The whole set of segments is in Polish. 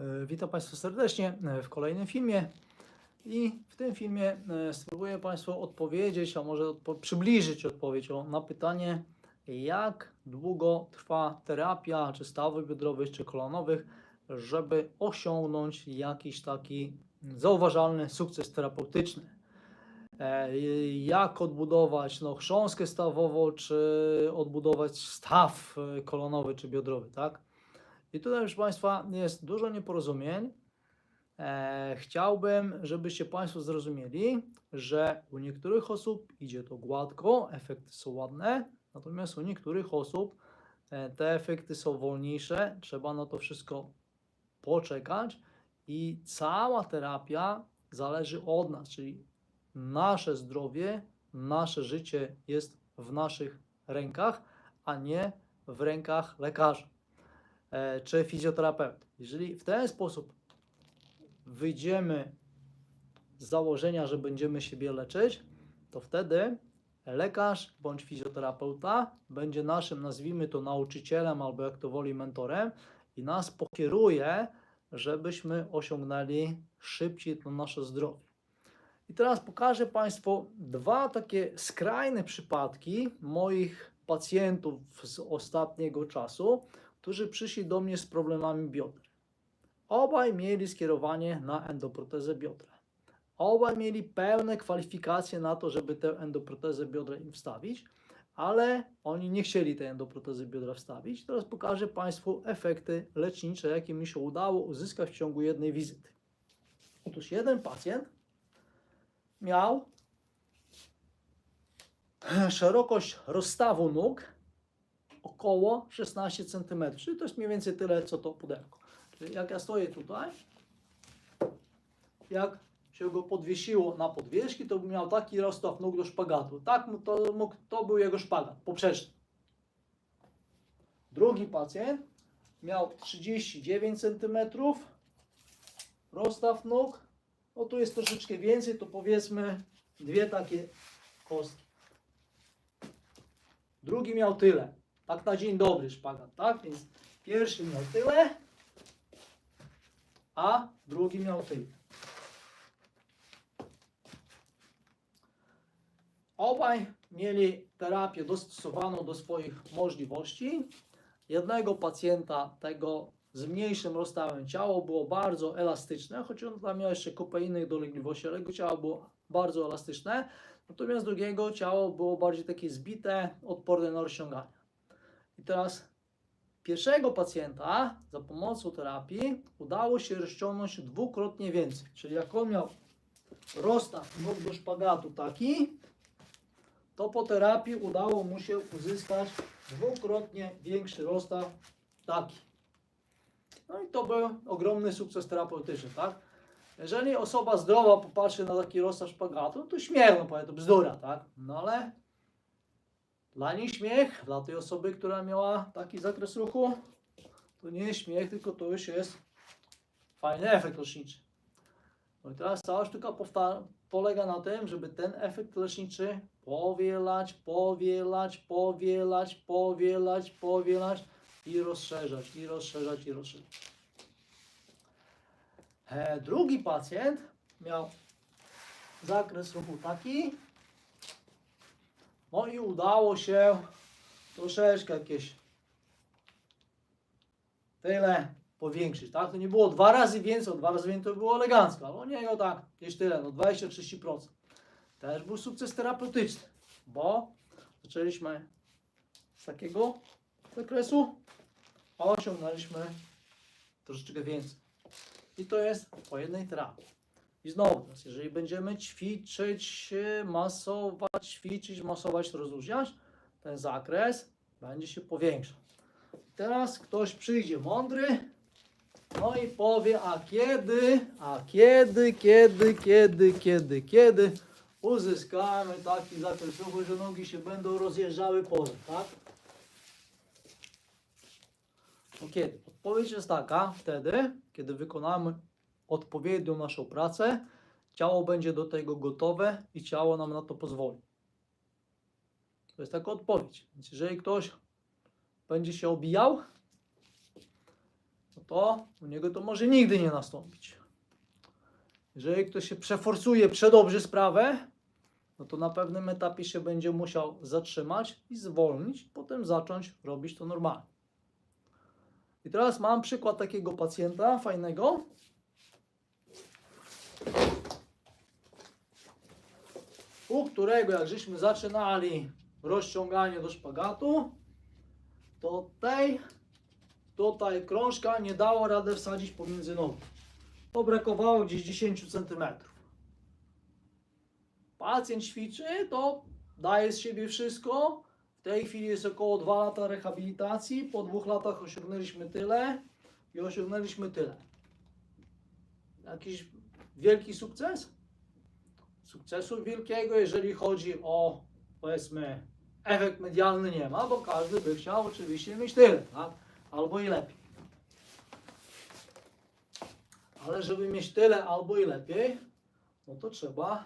E, Witam Państwa serdecznie e, w kolejnym filmie. I w tym filmie e, spróbuję Państwu odpowiedzieć, a może odpo- przybliżyć odpowiedź o- na pytanie, jak długo trwa terapia, czy stawów biodrowych, czy kolanowych, żeby osiągnąć jakiś taki zauważalny sukces terapeutyczny. Jak odbudować no, chrząstkę stawową, czy odbudować staw kolonowy czy biodrowy, tak? I tutaj, proszę Państwa, jest dużo nieporozumień. E, chciałbym, żebyście Państwo zrozumieli, że u niektórych osób idzie to gładko, efekty są ładne, natomiast u niektórych osób e, te efekty są wolniejsze, trzeba na to wszystko poczekać i cała terapia zależy od nas, czyli nasze zdrowie, nasze życie jest w naszych rękach, a nie w rękach lekarza czy fizjoterapeuty. Jeżeli w ten sposób wyjdziemy z założenia, że będziemy siebie leczyć, to wtedy lekarz bądź fizjoterapeuta będzie naszym, nazwijmy to, nauczycielem albo jak to woli, mentorem i nas pokieruje, żebyśmy osiągnęli szybciej to nasze zdrowie. I teraz pokażę Państwu dwa takie skrajne przypadki moich pacjentów z ostatniego czasu, którzy przyszli do mnie z problemami bioder. Obaj mieli skierowanie na endoprotezę biodra. Obaj mieli pełne kwalifikacje na to, żeby tę endoprotezę biodra im wstawić, ale oni nie chcieli tej endoprotezy biodra wstawić. Teraz pokażę Państwu efekty lecznicze, jakie mi się udało uzyskać w ciągu jednej wizyty. Otóż jeden pacjent miał szerokość rozstawu nóg około 16 cm, czyli to jest mniej więcej tyle, co to pudełko. Czyli jak ja stoję tutaj, jak się go podwiesiło na podwieżki, to by miał taki rozstaw nóg do szpagatu. Tak to, mógł, to był jego szpagat poprzeczny. Drugi pacjent miał 39 cm rozstaw nóg. No tu jest troszeczkę więcej, to powiedzmy dwie takie kostki. Drugi miał tyle. Tak na dzień dobry szpagat, tak? Więc pierwszy miał tyle, a drugi miał tyle. Obaj mieli terapię dostosowaną do swoich możliwości. Jednego pacjenta, tego z mniejszym rozstawem ciało było bardzo elastyczne, choć on tam miał jeszcze kupę innych dolegliwości, ale jego ciało było bardzo elastyczne. Natomiast drugiego ciało było bardziej takie zbite, odporne na rozciąganie. I teraz pierwszego pacjenta za pomocą terapii udało się rozciągnąć dwukrotnie więcej. Czyli jak on miał rozstaw nóg do szpagatu taki, to po terapii udało mu się uzyskać dwukrotnie większy rozstaw taki. No i to był ogromny sukces terapeutyczny, tak? Jeżeli osoba zdrowa popatrzy na taki rozstaw szpagatu, to śmiech, no powie, to bzdura, tak? No ale dla niej śmiech, dla tej osoby, która miała taki zakres ruchu, to nie jest śmiech, tylko to już jest fajny efekt leczniczy. No i teraz cała sztuka polega na tym, żeby ten efekt leczniczy powielać, powielać, powielać, powielać, powielać i rozszerzać, i rozszerzać, i rozszerzać. E, drugi pacjent miał zakres ruchu taki, no i udało się troszeczkę jakieś tyle powiększyć, tak? To nie było dwa razy więcej, dwa razy więcej to było elegancko, ale u niego tak, gdzieś tyle, no 20-30%. Też był sukces terapeutyczny, bo zaczęliśmy z takiego zakresu, a osiągnęliśmy troszeczkę więcej. I to jest po jednej terapii. I znowu, jeżeli będziemy ćwiczyć, masować, ćwiczyć, masować, rozluźniać, ten zakres będzie się powiększał. Teraz ktoś przyjdzie mądry, no i powie, a kiedy, a kiedy, kiedy, kiedy, kiedy, kiedy uzyskamy taki zakres ruchu, że nogi się będą rozjeżdżały poza, tak? No kiedy? Odpowiedź jest taka, wtedy, kiedy wykonamy odpowiednią naszą pracę, ciało będzie do tego gotowe i ciało nam na to pozwoli. To jest taka odpowiedź. Więc jeżeli ktoś będzie się obijał, no to u niego to może nigdy nie nastąpić. Jeżeli ktoś się przeforsuje przedobrze sprawę, no to na pewnym etapie się będzie musiał zatrzymać i zwolnić, potem zacząć robić to normalnie. I teraz mam przykład takiego pacjenta fajnego. U którego jak żeśmy zaczynali rozciąganie do szpagatu, to tej tutaj krążka nie dało radę wsadzić pomiędzy nogi. To brakowało gdzieś 10 cm. Pacjent ćwiczy, to daje z siebie wszystko. W tej chwili jest około 2 lata rehabilitacji. Po dwóch latach osiągnęliśmy tyle i osiągnęliśmy tyle. Jakiś wielki sukces? Sukcesu wielkiego, jeżeli chodzi o powiedzmy efekt medialny nie ma, bo każdy by chciał oczywiście mieć tyle, tak? Albo i lepiej. Ale żeby mieć tyle albo i lepiej, no to trzeba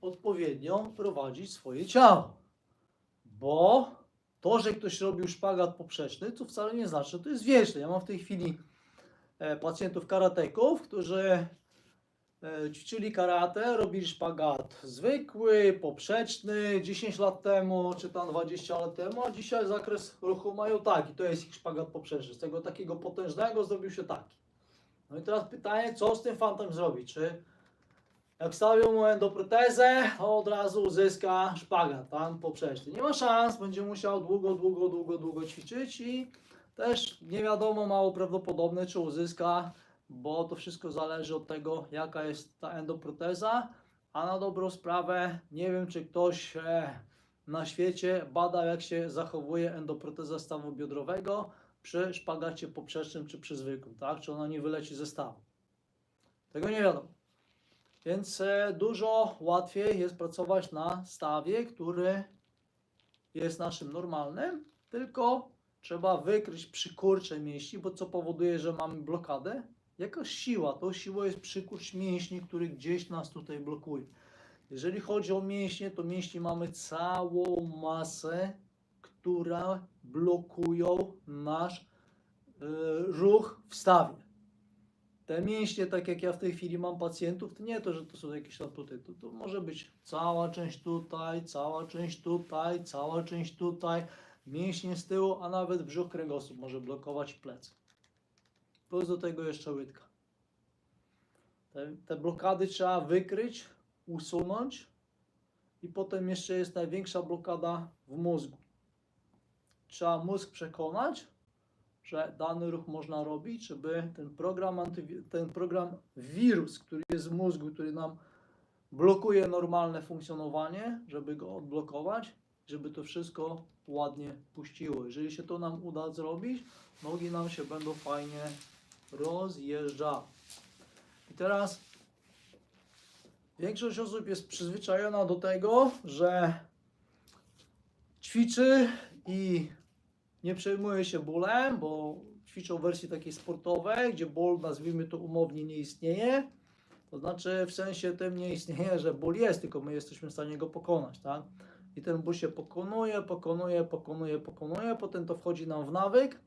odpowiednio prowadzić swoje ciało. Bo to, że ktoś robił szpagat poprzeczny, to wcale nie znaczy, że to jest wieczne. Ja mam w tej chwili e, pacjentów karateków, którzy ćwiczyli karate, robili szpagat zwykły, poprzeczny 10 lat temu, czy tam 20 lat temu, a dzisiaj zakres ruchu mają taki, to jest ich szpagat poprzeczny. Z tego takiego potężnego zrobił się taki. No i teraz pytanie, co z tym fantem zrobić? Czy jak wstawią mu endoprotezę, to od razu uzyska szpagat tam poprzeczny. Nie ma szans, będzie musiał długo, długo, długo, długo ćwiczyć i też nie wiadomo, mało prawdopodobne, czy uzyska, bo to wszystko zależy od tego, jaka jest ta endoproteza, a na dobrą sprawę nie wiem, czy ktoś e, na świecie badał, jak się zachowuje endoproteza stawu biodrowego przy szpagacie poprzecznym czy przy zwykłym, tak? Czy ona nie wyleci ze stawu. Tego nie wiadomo. Więc e, dużo łatwiej jest pracować na stawie, który jest naszym normalnym, tylko trzeba wykryć przykurcze mięśni, bo co powoduje, że mamy blokadę? Jakaś siła. To siła jest przykurcz mięśni, który gdzieś nas tutaj blokuje. Jeżeli chodzi o mięśnie, to mięśni mamy całą masę, która blokują nasz y, ruch w stawie. Te mięśnie, tak jak ja w tej chwili mam pacjentów, to nie to, że to są jakieś tam tutaj, to, to może być cała część tutaj, cała część tutaj, cała część tutaj, mięśnie z tyłu, a nawet brzuch kręgosłup może blokować plecy. Plus do tego jeszcze łydka. Te, te blokady trzeba wykryć, usunąć i potem jeszcze jest największa blokada w mózgu. Trzeba mózg przekonać, że dany ruch można robić, żeby ten program, ten program wirus, który jest w mózgu, który nam blokuje normalne funkcjonowanie, żeby go odblokować, żeby to wszystko ładnie puściło. Jeżeli się to nam uda zrobić, nogi nam się będą fajnie rozjeżdżały. I teraz większość osób jest przyzwyczajona do tego, że ćwiczy i nie przejmuje się bólem, bo ćwiczą w wersji takiej sportowej, gdzie ból, nazwijmy to umownie, nie istnieje. To znaczy w sensie tym nie istnieje, że ból jest, tylko my jesteśmy w stanie go pokonać, tak? I ten ból się pokonuje, pokonuje, pokonuje, pokonuje, potem to wchodzi nam w nawyk.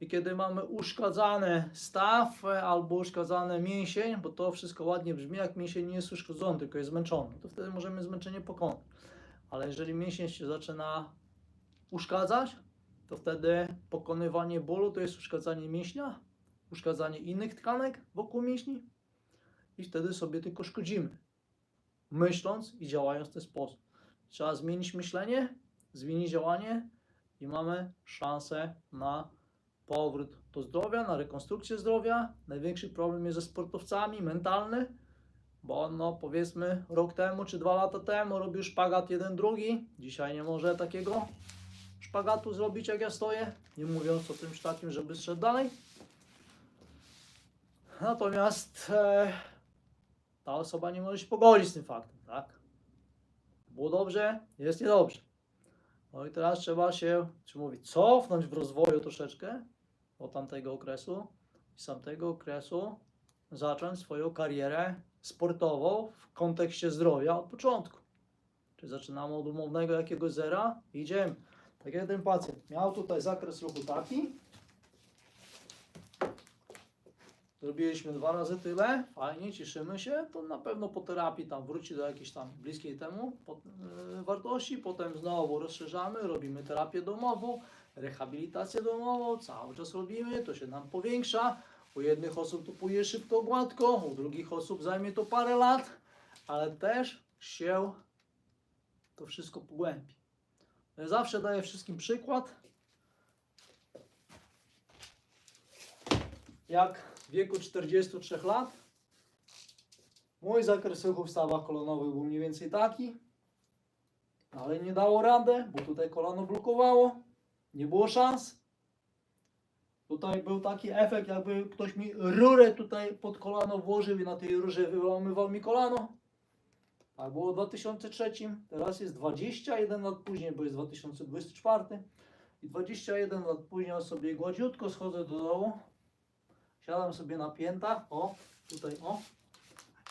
I kiedy mamy uszkadzany staw albo uszkadzany mięsień, bo to wszystko ładnie brzmi, jak mięsień nie jest uszkodzony, tylko jest zmęczony, to wtedy możemy zmęczenie pokonać. Ale jeżeli mięsień się zaczyna uszkadzać, to wtedy pokonywanie bólu to jest uszkadzanie mięśnia, uszkadzanie innych tkanek wokół mięśni i wtedy sobie tylko szkodzimy, myśląc i działając w ten sposób. Trzeba zmienić myślenie, zmienić działanie i mamy szansę na powrót do zdrowia, na rekonstrukcję zdrowia. Największy problem jest ze sportowcami, mentalny, bo no powiedzmy rok temu czy dwa lata temu robił szpagat jeden, drugi, dzisiaj nie może takiego szpagatu zrobić jak ja stoję, nie mówiąc o tym takim, żeby zszedł dalej. Natomiast e, ta osoba nie może się pogodzić z tym faktem, tak? Było dobrze, jest niedobrze. No i teraz trzeba się, czy mówić, cofnąć w rozwoju troszeczkę od tamtego okresu i z tamtego okresu zacząć swoją karierę sportową w kontekście zdrowia od początku. Czyli zaczynamy od umownego jakiegoś zera idziemy. Tak jak ten pacjent miał tutaj zakres ruchu taki. zrobiliśmy dwa razy tyle, fajnie, cieszymy się, to na pewno po terapii tam wróci do jakiejś tam bliskiej temu yy, wartości, potem znowu rozszerzamy, robimy terapię domową, rehabilitację domową, cały czas robimy, to się nam powiększa, u jednych osób to pójdzie szybko, gładko, u drugich osób zajmie to parę lat, ale też się to wszystko pogłębi. Ja zawsze daję wszystkim przykład, jak w wieku 43 lat. Mój zakres ruchu w stawach kolonowych był mniej więcej taki, ale nie dało radę, bo tutaj kolano blokowało, nie było szans. Tutaj był taki efekt, jakby ktoś mi rurę tutaj pod kolano włożył i na tej rurze wyłamywał mi kolano. Tak było w 2003, teraz jest 21 lat później, bo jest 2024. I 21 lat później sobie gładziutko schodzę do dołu, siadam sobie na piętach, o, tutaj, o,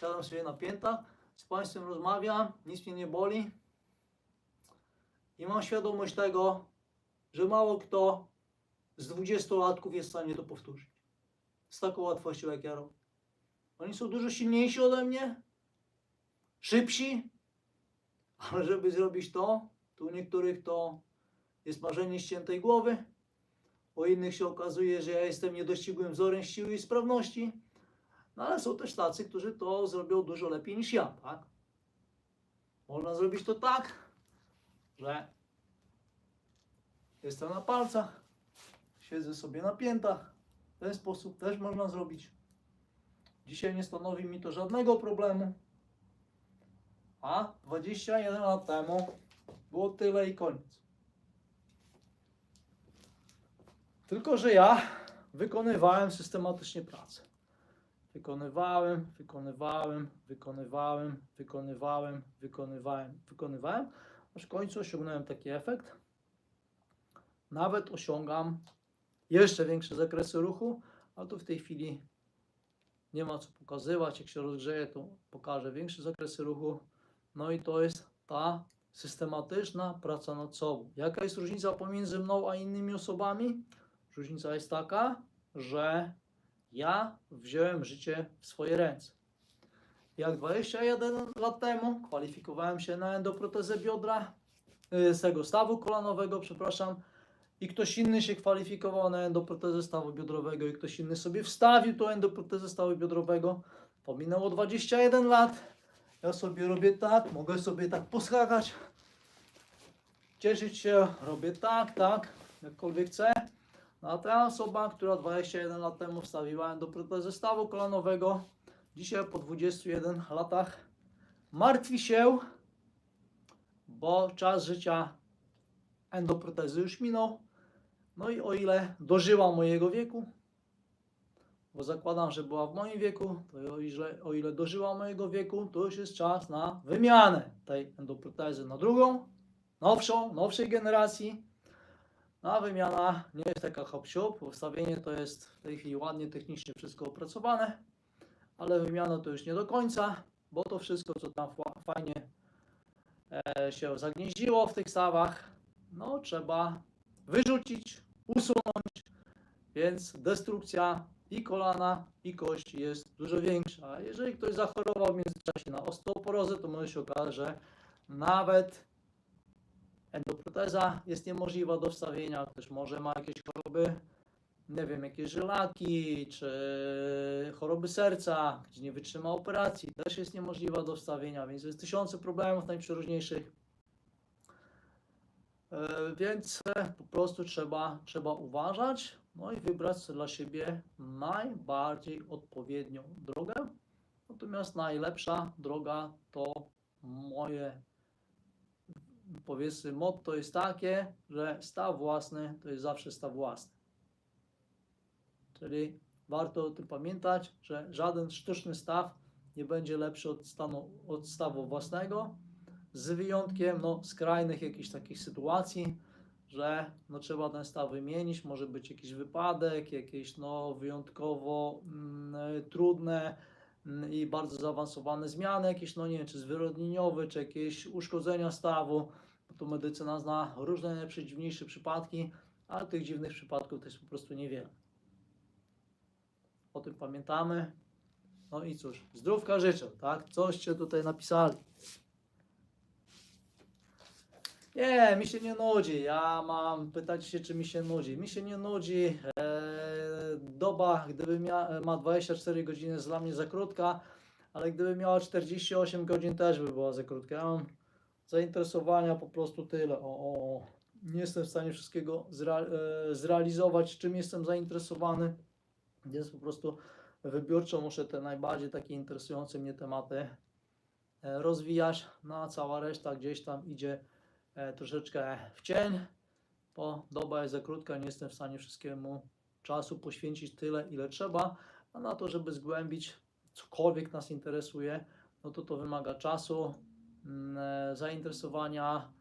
siadam sobie na piętach, z Państwem rozmawiam, nic mnie nie boli i mam świadomość tego, że mało kto z 20-latków jest w stanie to powtórzyć. Z taką łatwością jak ja robię. Oni są dużo silniejsi ode mnie, szybsi, ale żeby zrobić to, to u niektórych to jest marzenie ściętej głowy, u innych się okazuje, że ja jestem niedościgłym wzorem siły i sprawności, no ale są też tacy, którzy to zrobią dużo lepiej niż ja, tak? Można zrobić to tak, że jestem na palcach, siedzę sobie na piętach, w ten sposób też można zrobić. Dzisiaj nie stanowi mi to żadnego problemu, a 21 lat temu było tyle i koniec. Tylko, że ja wykonywałem systematycznie pracę. Wykonywałem, wykonywałem, wykonywałem, wykonywałem, wykonywałem, wykonywałem, aż w końcu osiągnąłem taki efekt. Nawet osiągam jeszcze większe zakresy ruchu, ale to w tej chwili nie ma co pokazywać. Jak się rozgrzeje, to pokażę większe zakresy ruchu. No i to jest ta systematyczna praca nad sobą. Jaka jest różnica pomiędzy mną a innymi osobami? Różnica jest taka, że ja wziąłem życie w swoje ręce. Jak 21 lat temu kwalifikowałem się na endoprotezę biodra, y, z tego stawu kolanowego, przepraszam, i ktoś inny się kwalifikował na endoprotezę stawu biodrowego i ktoś inny sobie wstawił tą endoprotezę stawu biodrowego. Pominęło 21 lat. Ja sobie robię tak, mogę sobie tak poskakać, cieszyć się, robię tak, tak, jakkolwiek chcę. No a ta osoba, która 21 lat temu wstawiła endoprotezę stawu kolanowego, dzisiaj po 21 latach martwi się, bo czas życia endoprotezy już minął. No i o ile dożyła mojego wieku, bo zakładam, że była w moim wieku, to o ile, o ile dożyła mojego wieku, to już jest czas na wymianę tej endoprotezy na drugą, nowszą, nowszej generacji. No, a wymiana nie jest taka hop wstawienie to jest w tej chwili ładnie technicznie wszystko opracowane, ale wymiana to już nie do końca, bo to wszystko, co tam fa- fajnie e, się zagnieździło w tych stawach, no trzeba wyrzucić, usunąć, więc destrukcja i kolana, i kości jest dużo większa. Jeżeli ktoś zachorował w międzyczasie na osteoporozę, to może się okazać, że nawet endoproteza jest niemożliwa do wstawienia, ktoś może ma jakieś choroby, nie wiem, jakieś żylaki, czy choroby serca, gdzie nie wytrzyma operacji, też jest niemożliwa do wstawienia, więc jest tysiące problemów najprzeróżniejszych. E, Więc e, po prostu trzeba, trzeba uważać, no i wybrać dla siebie najbardziej odpowiednią drogę. Natomiast najlepsza droga to moje powiedzmy motto jest takie, że staw własny to jest zawsze staw własny. Czyli warto o tym pamiętać, że żaden sztuczny staw nie będzie lepszy od, stanu, od stawu własnego, z wyjątkiem no, skrajnych jakichś takich sytuacji, że no, trzeba ten staw wymienić, może być jakiś wypadek, jakieś no, wyjątkowo mm, trudne mm, i bardzo zaawansowane zmiany, jakieś, no nie wiem, czy zwyrodnieniowe, czy jakieś uszkodzenia stawu, to medycyna zna różne najprzedziwniejsze przypadki, ale tych dziwnych przypadków to jest po prostu niewiele. o tym pamiętamy. No i cóż, zdrówka życzę, tak? Coście tutaj napisali. Nie, mi się nie nudzi. Ja mam, pytacie się, czy mi się nudzi. Mi się nie nudzi. Eee, doba, gdyby mia, ma 24 godziny, jest dla mnie za krótka, ale gdyby miała 48 godzin, też by była za krótka. Ja mam zainteresowania po prostu tyle. O, o, o. Nie jestem w stanie wszystkiego zrea, e, zrealizować, czym jestem zainteresowany. Więc po prostu wybiórczo muszę te najbardziej takie interesujące mnie tematy e, rozwijać, no a cała reszta gdzieś tam idzie troszeczkę w cień, bo doba jest za krótka, nie jestem w stanie wszystkiemu czasu poświęcić tyle, ile trzeba, a na to, żeby zgłębić cokolwiek nas interesuje, no to to wymaga czasu, mm, e, zainteresowania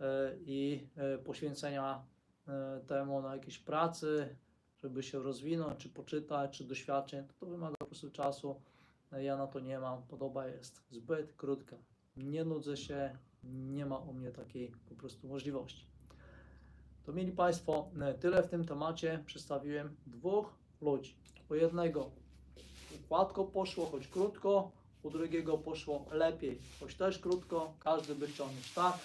e, i e, poświęcenia e, temu na jakieś pracy, żeby się rozwinąć, czy poczytać, czy doświadczeń, to, to wymaga po prostu czasu. E, Ja na to nie mam, podoba jest zbyt krótka. Nie nudzę się, nie ma u mnie takiej po prostu możliwości. To mieli Państwo e, tyle w tym temacie. Przedstawiłem dwóch ludzi. U jednego gładko poszło, choć krótko, u drugiego poszło lepiej, choć też krótko. Każdy by chciał mieć tak,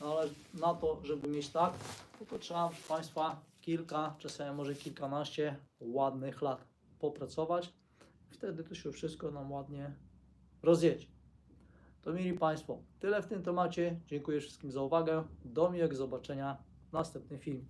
no ale na to, żeby mieć tak, no to trzeba, Państwa, kilka, czasami może kilkanaście ładnych lat popracować. Wtedy to się wszystko nam ładnie rozjedzie. To mieli Państwo tyle w tym temacie. Dziękuję wszystkim za uwagę. Do miłego zobaczenia w następnym filmie.